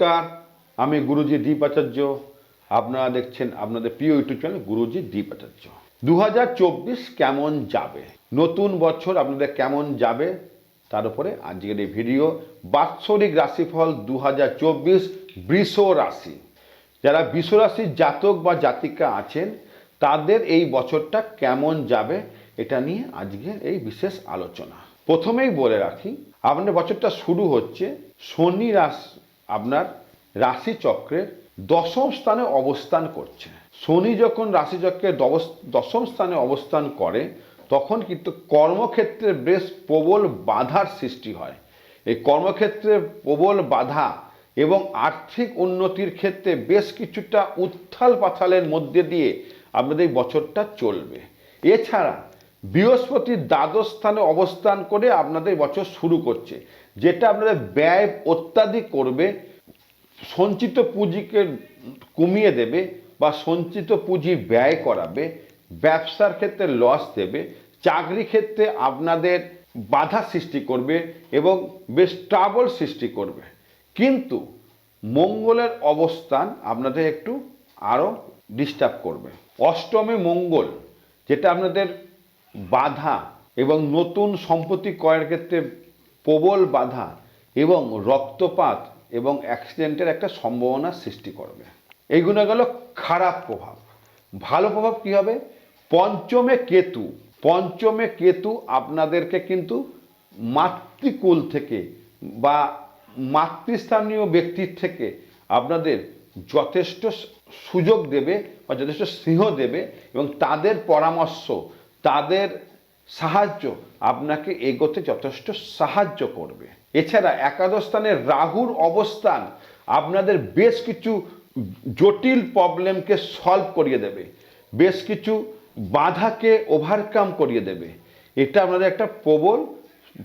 নমস্কার, আমি গুরুজি দীপ আচার্য আপনারা দেখছেন আপনাদের প্রিয় ইউটিউব চ্যানেল গুরুজি দীপ আচার্য দু কেমন যাবে? নতুন বছর আপনাদের কেমন যাবে? তার উপরে আজকের এই ভিডিও, বাৎসরিক রাশিফল দু হাজার চব্বিশ বৃষ রাশি। যারা বৃষ রাশির জাতক বা জাতিকা আছেন, তাদের এই বছরটা কেমন যাবে? এটা নিয়ে আজকে এই বিশেষ আলোচনা। প্রথমেই বলে রাখি আপনার বছরটা শুরু হচ্ছে শনি রাশ আপনার রাশি চক্রের দশম স্থানে অবস্থান করছে। শনি যখন রাশিচক্রের দশম স্থানে অবস্থান করে, তখন কিন্তু কর্মক্ষেত্রে বেশ প্রবল বাধার সৃষ্টি হয়। এই কর্মক্ষেত্রে প্রবল বাধা এবং আর্থিক উন্নতির ক্ষেত্রে বেশ কিছুটা উত্থাল পাথালের মধ্যে দিয়ে আপনাদের বছরটা চলবে। এছাড়া বৃহস্পতির দ্বাদশ স্থানে অবস্থান করে আপনাদের বছর শুরু করছে। যেটা আপনাদের ব্যয় অত্যাধিক করবে, সঞ্চিত পুঁজিকে কমিয়ে দেবে বা সঞ্চিত পুঁজি ব্যয় করাবে, ব্যবসার ক্ষেত্রে লস দেবে, চাকরি ক্ষেত্রে আপনাদের বাধা সৃষ্টি করবে এবং বেশ ট্রাবল সৃষ্টি করবে। কিন্তু মঙ্গলের অবস্থান আপনাদের একটু আরও ডিস্টার্ব করবে। অষ্টমে মঙ্গল, যেটা আপনাদের বাধা এবং নতুন সম্পত্তি ক্রয়ের ক্ষেত্রে প্রবল বাধা এবং রক্তপাত এবং অ্যাক্সিডেন্টের একটা সম্ভাবনা সৃষ্টি করবে। এইগুলো গেল খারাপ প্রভাব। ভালো প্রভাব কি হবে? পঞ্চমে কেতু। পঞ্চমে কেতু আপনাদেরকে কিন্তু মাতৃকুল থেকে বা মাতৃস্থানীয় ব্যক্তির থেকে আপনাদের যথেষ্ট সুযোগ দেবে বা যথেষ্ট স্নেহ দেবে এবং তাদের পরামর্শ তাদের সাহায্য আপনাকে এগোতে যথেষ্ট সাহায্য করবে। এছাড়া একাদশ স্থানে রাহুর অবস্থান আপনাদের বেশ কিছু জটিল প্রবলেমকে সলভ করিয়ে দেবে। বেশ কিছু বাধাকে ওভারকাম করিয়ে দেবে। এটা আপনাদের একটা প্রবল,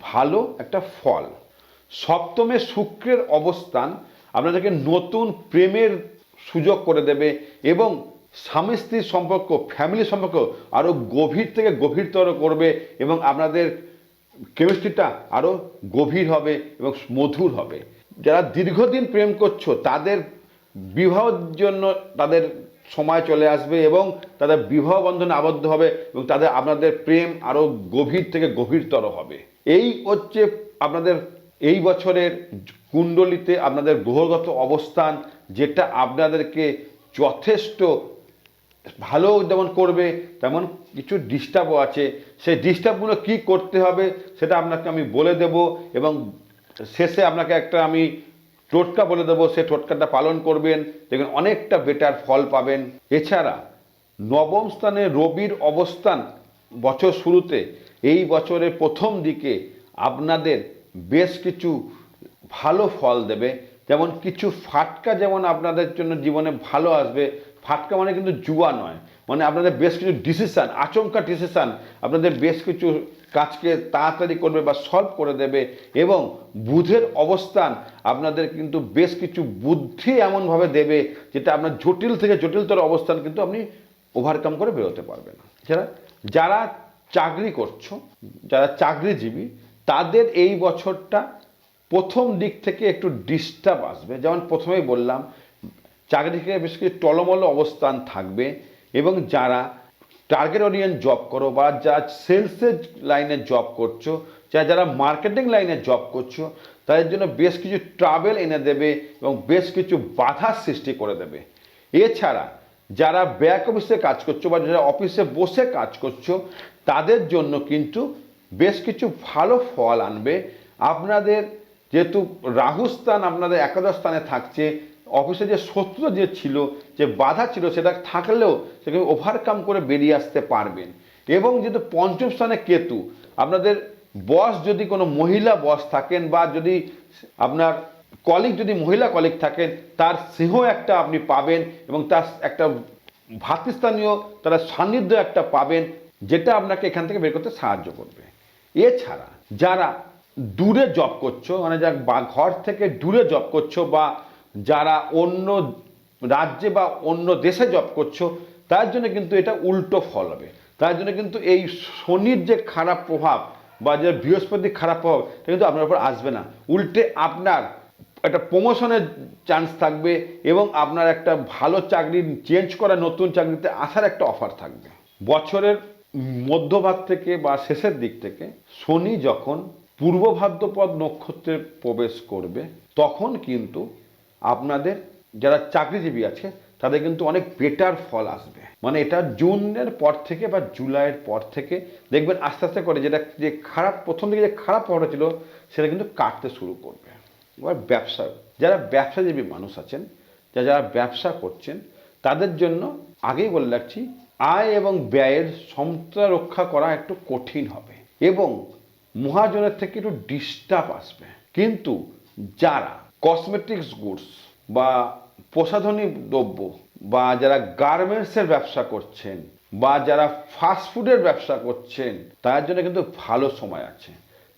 ভালো একটা ফল। সপ্তমে শুক্রের অবস্থান আপনাদেরকে নতুন প্রেমের সুযোগ করে দেবে এবং স্বামী স্ত্রীর সম্পর্ক ফ্যামিলি সম্পর্ক আরও গভীর থেকে গভীরতর করবে এবং আপনাদের কেমিস্ট্রিটা আরও গভীর হবে এবং মধুর হবে। যারা দীর্ঘদিন প্রেম করছ, তাদের বিবাহের জন্য তাদের সময় চলে আসবে এবং তাদের বিবাহ বন্ধনে আবদ্ধ হবে এবং তাদের আপনাদের প্রেম আরও গভীর থেকে গভীরতর হবে। এই হচ্ছে আপনাদের এই বছরের কুণ্ডলিতে আপনাদের গ্রহগত অবস্থান, যেটা আপনাদেরকে যথেষ্ট ভালো যেমন করবে, তেমন কিছু ডিস্টার্বও আছে। সেই ডিস্টার্বগুলো কী করতে হবে সেটা আপনাকে আমি বলে দেব এবং শেষে আপনাকে একটা আমি টোটকা বলে দেবো, সে টোটকাটা পালন করবেন। দেখবেন অনেকটা বেটার ফল পাবেন। এছাড়া নবম স্থানে রবির অবস্থান বছর শুরুতে, এই বছরের প্রথম দিকে আপনাদের বেশ কিছু ভালো ফল দেবে। যেমন কিছু ফাটকা যেমন আপনাদের জন্য জীবনে ভালো আসবে ফাটকা মানে কিন্তু জুয়া নয়। মানে আপনাদের বেশ কিছু ডিসিশান আচমকা ডিসিশান আপনাদের বেশ কিছু কাজকে তাড়াতাড়ি করবে বা সলভ করে দেবে এবং বুধের অবস্থান আপনাদের কিন্তু বেশ কিছু বুদ্ধি এমনভাবে দেবে যেটা আপনার জটিল থেকে জটিলতর অবস্থান কিন্তু আপনি ওভারকাম করে বেরোতে পারবেন। যারা যারা চাকরি করছ, যারা চাকরিজীবী, তাদের এই বছরটা প্রথম দিক থেকে একটু ডিস্টার্ব আসবে। যেমন প্রথমেই বললাম চাকরি থেকে বেশ কিছু টলমল অবস্থান থাকবে এবং যারা টার্গেট ওরিয়েন্ট জব করো বা যা সেলসের লাইনে জব করছ, যা যারা মার্কেটিং লাইনে জব করছ, তাদের জন্য বেশ কিছু ট্রাভেল এনে দেবে এবং বেশ কিছু বাধার সৃষ্টি করে দেবে। এছাড়া যারা ব্যাক অফিসে কাজ করছ বা যারা অফিসে বসে কাজ করছ, তাদের জন্য কিন্তু বেশ কিছু ভালো ফল আনবে। আপনাদের যেহেতু রাহুস্থান আপনাদের একাদশ স্থানে থাকছে অফিসে যে শত্রু যে ছিল, যে বাধা ছিল, সেটা থাকলেও সেটাকে ওভারকাম করে বেরিয়ে আসতে পারবেন। এবং যেহেতু পঞ্চম স্থানে কেতু, আপনাদের বস যদি কোনো মহিলা বস থাকেন বা যদি আপনার কলিগ যদি মহিলা কলিগ থাকেন, তার স্নেহ একটা আপনি পাবেন এবং তার একটা ভাতৃস্থানীয়, তারা সান্নিধ্য একটা পাবেন, যেটা আপনাকে এখান থেকে বের করতে সাহায্য করবে। এছাড়া যারা দূরে জব করছ মানে যা বা, ঘর থেকে দূরে জব করছ বা যারা অন্য রাজ্যে বা অন্য দেশে জব করছ, তার জন্য কিন্তু এটা উল্টো ফল হবে। তার জন্য কিন্তু এই শনির যে খারাপ প্রভাব বা যে বৃহস্পতির খারাপ প্রভাব, এটা কিন্তু আপনার উপর আসবে না। উল্টে আপনার একটা প্রমোশনের চান্স থাকবে এবং আপনার একটা ভালো চাকরি চেঞ্জ করা, নতুন চাকরিতে আসার একটা অফার থাকবে। বছরের মধ্যভাগ থেকে বা শেষের দিক থেকে শনি যখন পূর্ব ভাদ্রপদ নক্ষত্রে প্রবেশ করবে, তখন কিন্তু আপনাদের যারা চাকরিজীবী আছে, তাদের কিন্তু অনেক বেটার ফল আসবে। মানে এটা জুনের পর থেকে বা জুলাইয়ের পর থেকে দেখবেন আস্তে আস্তে করে যেটা যে খারাপ, প্রথম দিকে যে খারাপ পড়া ছিল, সেটা কিন্তু কাটতে শুরু করবে। এবার ব্যবসা, যারা ব্যবসাজীবী মানুষ আছেন যারা যারা ব্যবসা করছেন, তাদের জন্য আগেই বলে রাখছি, আয় এবং ব্যয়ের সমতা রক্ষা করা একটু কঠিন হবে। এবং মহাজনের থেকে একটু ডিস্টার্ব আসবে। কিন্তু যারা কসমেটিক্স গুডস বা প্রসাধনী দ্রব্য বা যারা গার্মেন্টসের ব্যবসা করছেন বা যারা ফাস্টফুডের ব্যবসা করছেন তার জন্য কিন্তু ভালো সময় আছে।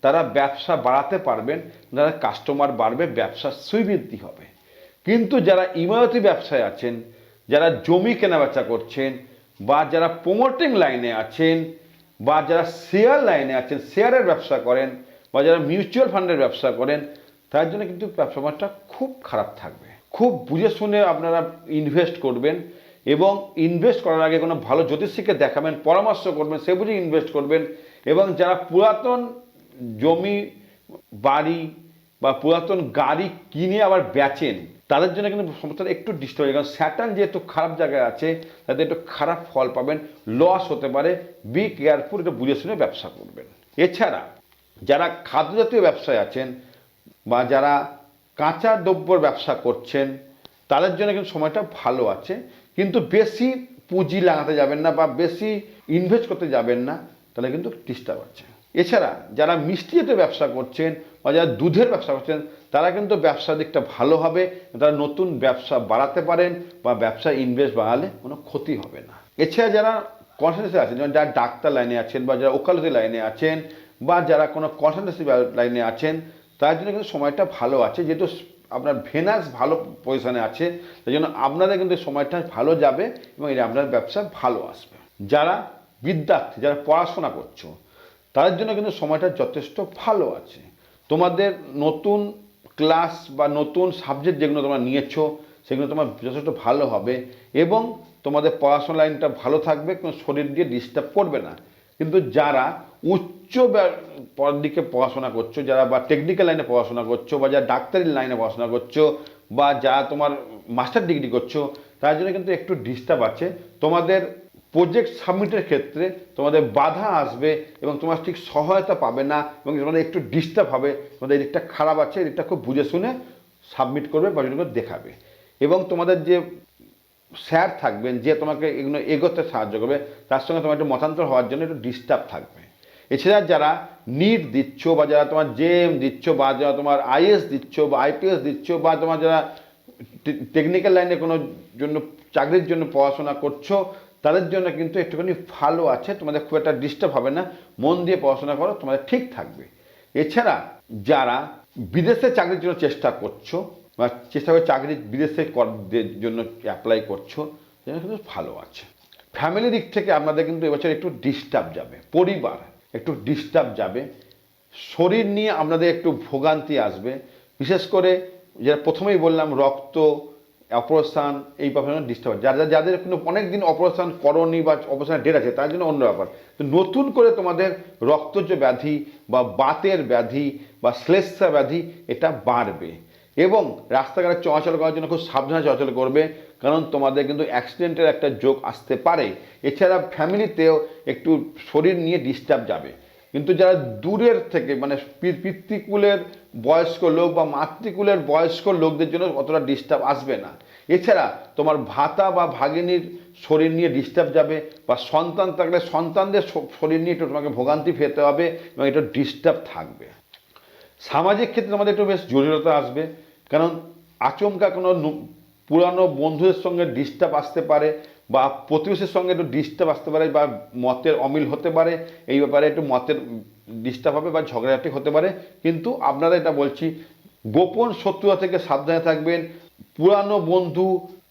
তারা ব্যবসা বাড়াতে পারবেন যারা কাস্টমার বাড়বে ব্যবসা সুবৃদ্ধি হবে। কিন্তু যারা ইমারতি ব্যবসায় আছেন, যারা জমি কেনাবেচা করছেন বা যারা প্রমোটিং লাইনে আছেন বা যারা শেয়ার লাইনে আছেন শেয়ারের ব্যবসা করেন বা যারা মিউচুয়াল ফান্ডের ব্যবসা করেন তার জন্য কিন্তু ব্যবসাটা খুব খারাপ থাকবে। খুব বুঝে শুনে আপনারা ইনভেস্ট করবেন এবং ইনভেস্ট করার আগে কোনো ভালো জ্যোতিষীকে দেখাবেন, পরামর্শ করবেন, সে বুঝে ইনভেস্ট করবেন এবং যারা পুরাতন জমি, বাড়ি বা পুরাতন গাড়ি কিনে আবার বেচেন, তাদের জন্য কিন্তু সমস্যাটা একটু ডিস্টার্ব হয় কারণ স্যাটার্ন যেহেতু খারাপ জায়গায় আছে, তাদের একটু খারাপ ফল পাবেন লস হতে পারে। বি কেয়ারফুল একটু বুঝে শুনে ব্যবসা করবেন। এছাড়া যারা খাদ্যজাতীয় ব্যবসায় আছেন বা যারা কাঁচা দ্রব্যর ব্যবসা করছেন, তাদের জন্য কিন্তু সময়টা ভালো আছে। কিন্তু বেশি পুঁজি লাগাতে যাবেন না বা বেশি ইনভেস্ট করতে যাবেন না, তাহলে কিন্তু ডিস্টার্ব আছে এছাড়া যারা মিষ্টি জাতীয় ব্যবসা করছেন বা যারা দুধের ব্যবসা করছেন, তারা কিন্তু ব্যবসার দিকটা ভালো হবে, তারা নতুন ব্যবসা বাড়াতে পারেন বা ব্যবসা ইনভেস্ট বাড়ালে কোনো ক্ষতি হবে না। এছাড়া যারা কনসালটেন্সি আছেন, যেমন যারা ডাক্তার লাইনে আছেন বা যারা ওকালতি লাইনে আছেন বা যারা কোনো কনসালটেন্সি লাইনে আছেন তার জন্য কিন্তু সময়টা ভালো আছে। যেহেতু আপনার ভেনাস ভালো পজিশানে আছে, তাই জন্য আপনাদের কিন্তু সময়টা ভালো যাবে এবং এটা আপনার ব্যবসা ভালো আসবে। যারা বিদ্যার্থী, যারা পড়াশোনা করছ, তাদের জন্য কিন্তু সময়টা যথেষ্ট ভালো আছে। তোমাদের নতুন ক্লাস বা নতুন সাবজেক্ট যেগুলো তোমরা নিয়েছো, সেগুলো তোমার যথেষ্ট ভালো হবে এবং তোমাদের পড়াশোনা লাইনটা ভালো থাকবে, কোনো শরীর দিয়ে ডিস্টার্ব করবে না। কিন্তু যারা উচ্চ পড়ার দিকে পড়াশোনা করছ, যারা বা টেকনিক্যাল লাইনে পড়াশোনা করছ, বা যারা ডাক্তারি লাইনে পড়াশোনা করছ, বা যারা তোমার মাস্টার ডিগ্রি করছ, তার জন্য কিন্তু একটু ডিস্টার্ব আছে। তোমাদের প্রজেক্ট সাবমিটের ক্ষেত্রে তোমাদের বাধা আসবে এবং তোমার ঠিক সহায়তা পাবে না এবং তোমাদের একটু ডিস্টার্ব হবে। তোমাদের এদিকটা খারাপ আছে, এদিকটা খুব বুঝে শুনে সাবমিট করবে বা দেখাবে। এবং তোমাদের যে স্যার থাকবেন, যে তোমাকে এগুলো এগোতে সাহায্য করবে, তার সঙ্গে তোমার একটু মতান্তর হওয়ার জন্য একটু ডিস্টার্ব থাকবে। এছাড়া যারা নিট দিচ্ছ বা যারা তোমার জেএম দিচ্ছ বা যারা তোমার আইএস দিচ্ছ বা আইপিএস দিচ্ছ বা তোমার যারা টেকনিক্যাল লাইনে কোনো জন্য, চাকরির জন্য পড়াশোনা করছ, তাদের জন্য কিন্তু একটুখানি ভালো আছে, তোমাদের খুব একটা ডিস্টার্ব হবে না, মন দিয়ে পড়াশোনা করো, তোমাদের ঠিক থাকবে। এছাড়া যারা বিদেশে চাকরির জন্য চেষ্টা করছ, বা চেষ্টা করে চাকরি বিদেশে কর- দের জন্য অ্যাপ্লাই করছ সেটা কিন্তু ভালো আছে। ফ্যামিলি দিক থেকে আপনাদের কিন্তু এবছর একটু ডিস্টার্ব যাবে, পরিবার। একটু ডিস্টার্ব যাবে। শরীর নিয়ে আপনাদের একটু ভোগান্তি আসবে। বিশেষ করে যেটা প্রথমেই বললাম, রক্ত, অপারেশন, এই ব্যাপারে ডিস্টার্ব যারা যাদের কিন্তু অনেক দিন অপারেশন করনি বা অপারেশন ডেট আছে, তার জন্য অন্য ব্যাপার। তো নতুন করে তোমাদের রক্তজ ব্যাধি বা বাতের ব্যাধি বা শ্লেষা ব্যাধি, এটা বাড়বে। এবং রাস্তাঘাটে চলাচল করার জন্য খুব সাবধানে চলাচল করবে, কারণ তোমাদের কিন্তু অ্যাক্সিডেন্টের একটা যোগ আসতে পারে। এছাড়া ফ্যামিলিতেও একটু শরীর নিয়ে ডিস্টার্ব যাবে। কিন্তু যারা দূরের থেকে মানে পিতৃকুলের বয়স্ক লোক বা মাতৃকুলের বয়স্ক লোকদের জন্য অতটা ডিস্টার্ব আসবে না। এছাড়া তোমার ভাতা বা ভাগিনীর শরীর নিয়ে ডিস্টার্ব যাবে বা সন্তান থাকলে সন্তানদের শরীর নিয়ে একটু তোমাকে ভোগান্তি পেতে হবে এবং একটু ডিস্টার্ব থাকবে। সামাজিক ক্ষেত্রে আমাদের একটু বেশ জটিলতা আসবে। কারণ আচমকা কোনো পুরানো বন্ধুদের সঙ্গে ডিস্টার্ব আসতে পারে বা প্রতিবেশীর সঙ্গে একটু ডিস্টার্ব আসতে পারে বা মতের অমিল হতে পারে, এই ব্যাপারে একটু মতের ডিস্টার্ব হবে বা ঝগড়াঝাটি হতে পারে। কিন্তু আপনারা এটা বলছি, গোপন শত্রুতা থেকে সাবধানে থাকবেন। পুরানো বন্ধু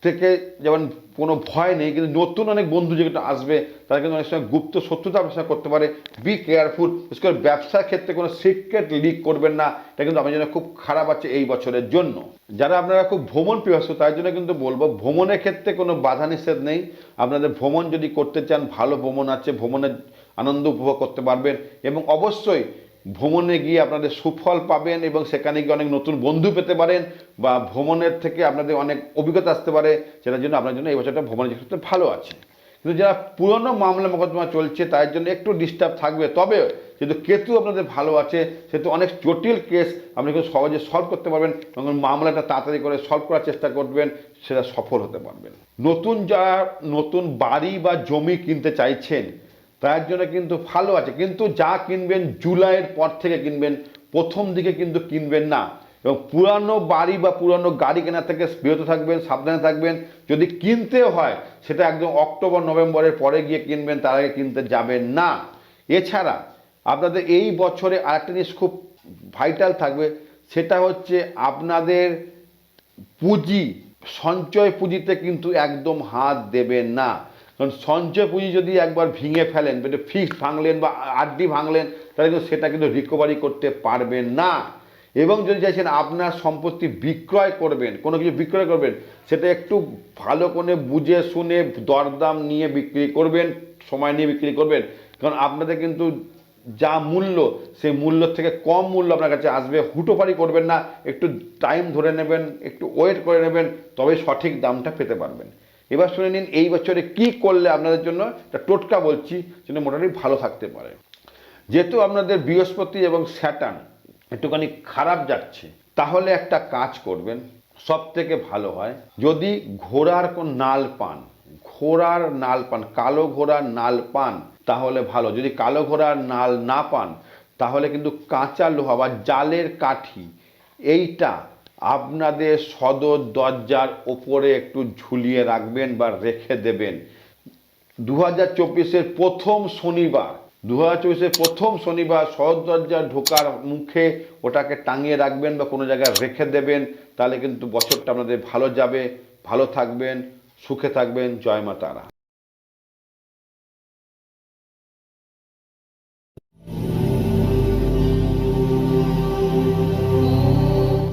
থেকে যেমন কোনো ভয় নেই, কিন্তু নতুন অনেক বন্ধু যেগুলো আসবে, তারা কিন্তু অনেক সময় গুপ্ত শত্রুতা আপনার করতে পারে। বি কেয়ারফুল বিশেষ করে ব্যবসার ক্ষেত্রে কোনো সিক্রেট লিক করবেন না। এটা কিন্তু আমার জন্য খুব খারাপ আছে এই বছরের জন্য। যারা আপনারা খুব ভ্রমণ প্রিয়স্ত তার জন্য কিন্তু বলব, ভ্রমণের ক্ষেত্রে কোনো বাধা নিষেধ নেই। আপনাদের ভ্রমণ যদি করতে চান, ভালো ভ্রমণ আছে, ভ্রমণের আনন্দ উপভোগ করতে পারবেন। এবং অবশ্যই ভ্রমণে গিয়ে আপনাদের সুফল পাবেন এবং সেখানে গিয়ে অনেক নতুন বন্ধু পেতে পারেন বা ভ্রমণের থেকে আপনাদের অনেক অভিজ্ঞতা আসতে পারে সেটার জন্য আপনার জন্য এই বছরটা ভ্রমণের ক্ষেত্রে ভালো আছে। কিন্তু যারা পুরনো মামলা মোকদ্দমা চলছে, তার জন্য একটু ডিস্টার্ব থাকবে। তবে যেহেতু কেতু আপনাদের ভালো আছে, সেহেতু অনেক জটিল কেস আপনি কিন্তু সহজে সলভ করতে পারবেন এবং মামলাটা তাড়াতাড়ি করে সলভ করার চেষ্টা করবেন, সেটা সফল হতে পারবেন। নতুন যারা নতুন বাড়ি বা জমি কিনতে চাইছেন তার জন্য কিন্তু ভালো আছে। কিন্তু যা কিনবেন জুলাইয়ের পর থেকে কিনবেন, প্রথম দিকে কিন্তু কিনবেন না। এবং পুরানো বাড়ি বা পুরানো গাড়ি কেনা থেকে বিরত থাকবেন, সাবধানে থাকবেন। যদি কিনতে হয়, সেটা একদম অক্টোবর, নভেম্বরের পরে গিয়ে কিনবেন, তার আগে কিনতে যাবেন না। এছাড়া আপনাদের এই বছরে আরেকটা জিনিস খুব ভাইটাল থাকবে, সেটা হচ্ছে আপনাদের পুঁজি, সঞ্চয় পুঁজিতে কিন্তু একদম হাত দেবেন না। কারণ সঞ্চয় পুঁজি যদি একবার ভেঙে ফেলেন মানে ফিক্সড ভাঙলেন বা আরডি ভাঙলেন, তাহলে কিন্তু সেটা কিন্তু রিকভারি করতে পারবেন না। এবং যদি চাইছেন আপনার সম্পত্তি বিক্রয় করবেন, কোনো কিছু বিক্রয় করবেন, সেটা একটু ভালো করে বুঝে শুনে দরদাম নিয়ে বিক্রি করবেন, সময় নিয়ে বিক্রি করবেন। কারণ আপনাদের কিন্তু যা মূল্য, সেই মূল্য থেকে কম মূল্য আপনার কাছে আসবে। হুটোপারি করবেন না, একটু টাইম ধরে নেবেন, একটু ওয়েট করে নেবেন তবে সঠিক দামটা পেতে পারবেন। এবার শুনে নিন, এই বছরে কি করলে আপনাদের জন্য একটা টোটকা বলছি যেন মোটামুটি ভালো থাকতে পারে। যেহেতু আপনাদের বৃহস্পতি এবং স্যাটার্ন একটুখানি খারাপ যাচ্ছে, তাহলে একটা কাজ করবেন সব থেকে ভালো হয়, যদি ঘোড়ার কোন নাল পান, ঘোড়ার নাল পান, কালো ঘোড়ার নাল পান, তাহলে ভালো। যদি কালো ঘোড়ার নাল না পান, তাহলে কিন্তু কাঁচা লোহা বা জালের কাঠি, এইটা আপনাদের সদর দরজার ওপরে একটু ঝুলিয়ে রাখবেন বা রেখে দেবেন। দু হাজার চব্বিশের প্রথম শনিবার দু হাজার চব্বিশের প্রথম শনিবার সদর দরজা ঢোকার মুখে ওটাকে টাঙিয়ে রাখবেন বা কোনো জায়গায় রেখে দেবেন, তাহলে কিন্তু বছরটা আপনাদের ভালো যাবে। ভালো থাকবেন, সুখে থাকবেন। জয় মা তারা।